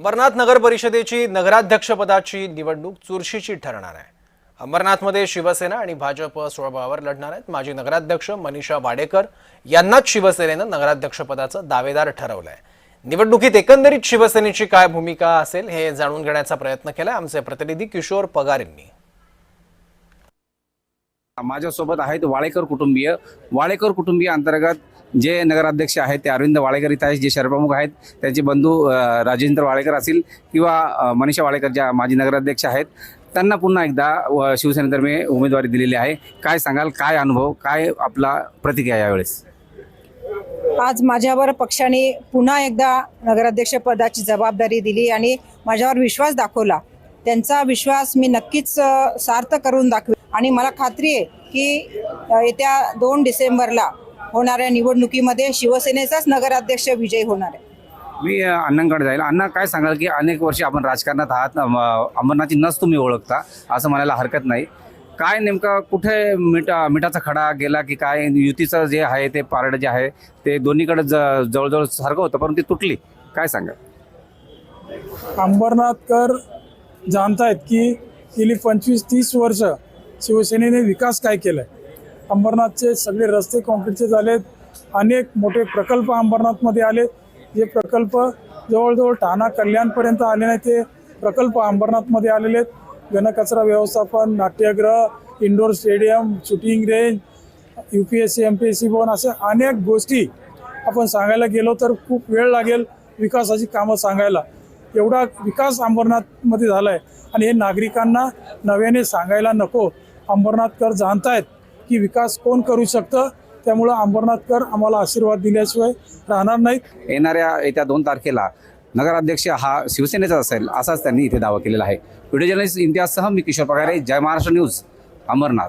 अंबरनाथ नगर परिषदेची नगराध्यक्षपदाची निवडणूक चुरशीची ठरणार आहे. अंबरनाथमध्ये शिवसेना आणि भाजप स्वबळावर लढणार आहेत. माजी नगराध्यक्ष मनीषा वाडेकर यांनाच शिवसेनेनं नगराध्यक्षपदाचं दावेदार ठरवलं आहे निवडणुकीत एकंदरीत शिवसेनेची काय भूमिका असेल हे जाणून घेण्याचा प्रयत्न केला आमचे प्रतिनिधी किशोर पगार यांनी माझ्यासोबत आहेत वाळेकर कुटुंबीय. वाळेकर कुटुंबीय अंतर्गत जे नगराध्यक्ष आहेत ते अरविंद वाळेकर इथं आहेत जे शहरप्रमुख आहेत त्यांचे बंधू राजेंद्र वाळेकर असतील किंवा मनीषा वाळेकर ज्या माजी नगराध्यक्ष आहेत त्यांना पुन्हा एकदा व शिवसेनेतर्फे उमेदवारी दिलेली आहे. काय सांगाल? काय अनुभव? काय आपला प्रतिक्रिया यावेळेस? आज माझ्यावर पक्षाने पुन्हा एकदा नगराध्यक्ष पदाची जबाबदारी दिली आणि माझ्यावर विश्वास दाखवला. त्यांचा विश्वास मी नक्कीच सार्थ करून दाखवे आणि मला खात्री आहे की येत्या दोन डिसेंबरला होणाऱ्या निवडणुकीमध्ये शिवसेनेचाच नगराध्यक्ष विजय होणार आहे. मी अण्णांकडे जाईल. अण्णा काय सांगाल की अनेक वर्षी आपण राजकारणात आहात अम, अंबरनाथची नस तुम्ही ओळखता असं म्हणायला हरकत नाही. काय नेमकं कुठे मिठा मिठाचा खडा गेला की काय? युतीचं जे आहे ते पारड जे आहे ते दोन्हीकडे ज जवळजवळ सारखं होतं परंतु ती तुटली. काय सांगाल? अंबरनाथकर जाणतायत की गेली पंचवीस तीस वर्ष शिवसेनेने विकास काय केलाय? अंबरनाथचे सगळे रस्ते काँक्रीटचे झालेत. अनेक मोठे प्रकल्प अंबरनाथमध्ये आले. जे प्रकल्प जवळजवळ ठाणा कल्याणपर्यंत आले नाही ते प्रकल्प अंबरनाथमध्ये आलेले आहेत. घनकचरा व्यवस्थापन नाट्यगृह indoor stadium shooting range U P S C M P S C भवन अशा अनेक गोष्टी आपण सांगायला गेलो तर खूप वेळ लागेल विकासाची कामं सांगायला. एवढा विकास अंबरनाथमध्ये झाला आहे आणि हे नागरिकांना नव्याने सांगायला नको. अंबरनाथकर जाणतायत. की विकास कोण करू शकतं त्यामुळं अंबरनाथकर आम्हाला आशीर्वाद दिल्याशिवाय राहणार नाहीत. येणाऱ्या येत्या दोन तारखेला नगराध्यक्ष हा शिवसेनेचा असेल असाच त्यांनी इथे दावा केलेला आहे. व्हिडिओ जर्नलिस्ट इम्तियाजसह मी किशोर पगारे जय महाराष्ट्र न्यूज अंबरनाथ.